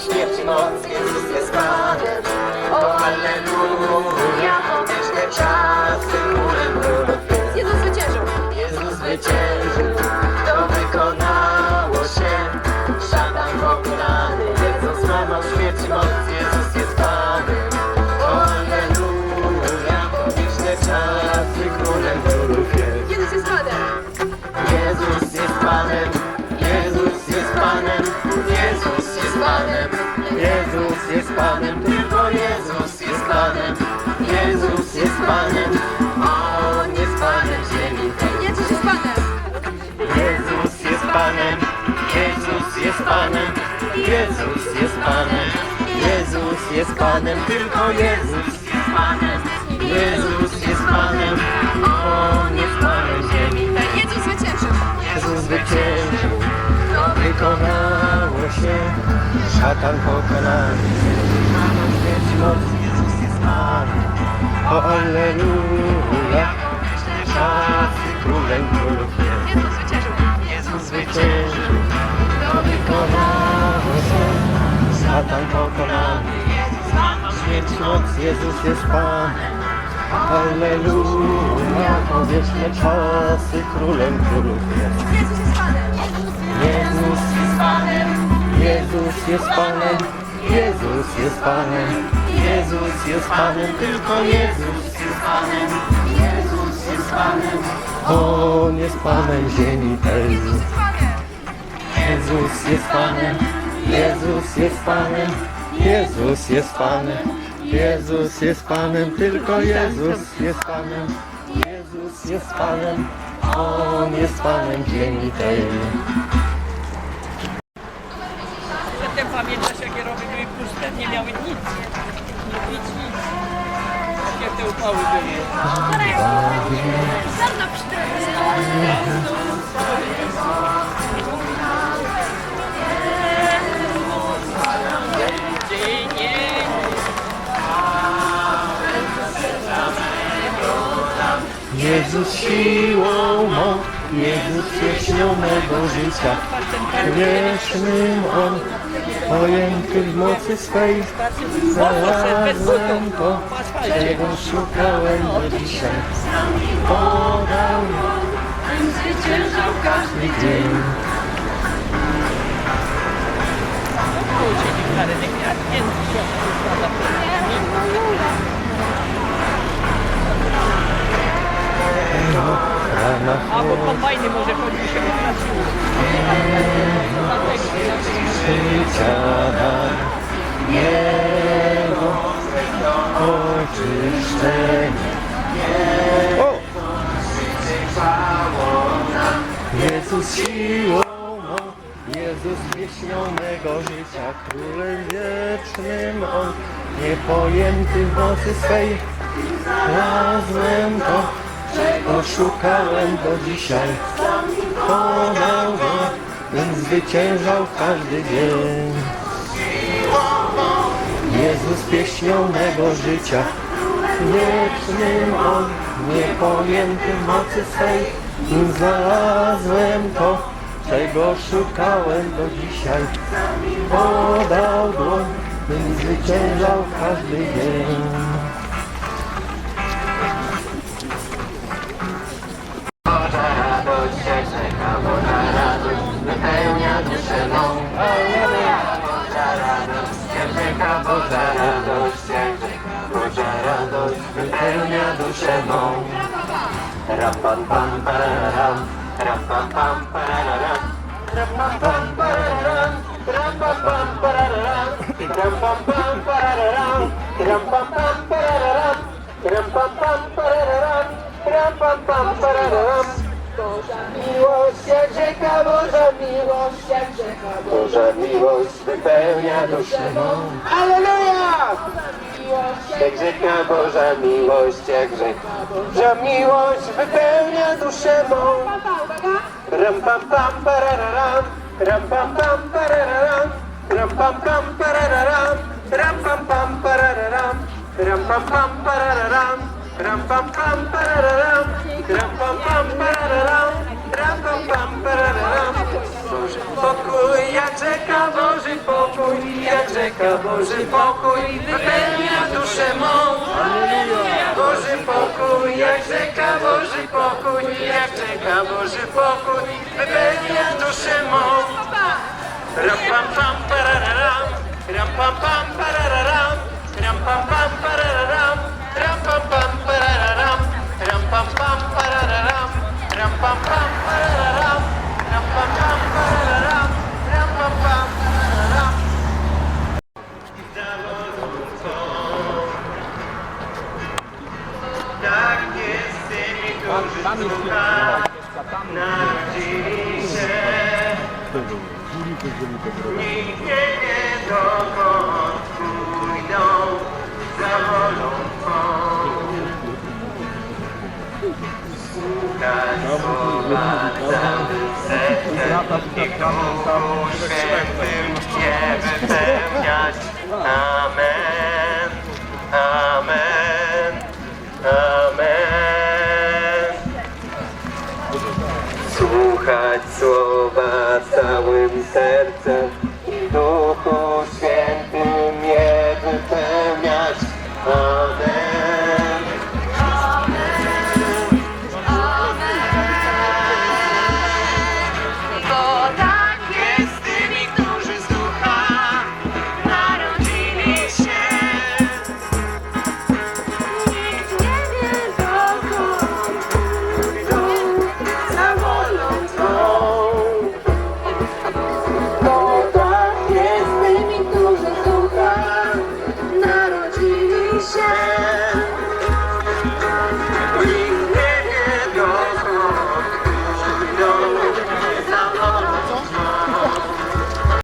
śmierci moc Jezus jest Panem. O, Alleluja, potężne czas. Panem, On jest Panem ziemi tej. Jezus jest Panem. Jezus jest Panem, Jezus jest Panem, Jezus jest Panem, Jezus jest Panem, tylko Jezus jest Panem, Jezus jest Panem, On jest Panem ziemi tej. Jezus zwyciężył. Jezus zwyciężył, to wykonało się, szatan pokonany. Moc, Panem. O Alleluja, czasy królem królów jest. Jezus zwyciężył. Jezus zwyciężył, to wykonało się, szatan pokonany. Śmierć moc, Jezus jest Panem. Alleluja, po wieczne czasy królem królów jest. Jezus jest Panem. Jezus jest Panem, Jezus jest Panem, Jezus jest Panem, Jezus jest Panem, tylko Jezus jest Panem, Jezus jest Panem, On jest Panem ziemi tej. Jezus jest Panem, Jezus jest Panem, Jezus jest Panem, Jezus jest Panem, tylko Jezus jest Panem, Jezus jest Panem, On jest Panem ziemi tej. Nie miały nic. Nie nic, nic. Jakie te upały były. Dzień, Jezus siłą mą, Jezus pieśnią mego życia. Wiecznym On, pojęty w mocy swej, znalazłem to, czego szukałem do dzisiaj. Podał zwyciężał każdy dzień. Oczyszczenie. O! Jezus siłą Jezus pieśnią mego życia, królem wiecznym On, niepojęty w mocy swej, znalazłem to, czego szukałem do dzisiaj. Podał go, bym zwyciężał każdy dzień. Jezus pieśnią mego życia, wiecznym On, niepojęty w mocy swej, znalazłem to, czego szukałem do dzisiaj. Podał dłoń, bym zwyciężał każdy dzień. Czeka, Boża radość Boża radość wypełnia duszę mą. Ram pam pararam, ram pam pararam, ram pam pararam, ram pam pararam, ram pam pararam, ram pam pararam, ram pam pararam, ram pam pam pararam. Boża miłość jak rzeka, Boża miłość jak rzeka, Boża miłość wypełnia duszę mą. Alleluja! Jak rzeka Boża miłość, jak rzeka Boża miłość wypełnia duszę mą. Ram pam pam parararam, ram pam pam parararam, ram pam pam parararam, ram pam pam parararam, ram pam pam parararam, ram pam pam parararam, ram pam pam rzeka Boży pokój, jak rzeka Boży pokój, wypełnia duszę mą. Boży pokój, jak rzeka Boży pokój, jak rzeka Boży pokój, wypełnia duszę mą. Ram pam pam pararam, ram pam pam pararam, ram pam pam pararam, ram pam pam pararam, ram pam pam pararam, ram pam pam Amen, amen, amen. Słuchać słowa całym sercem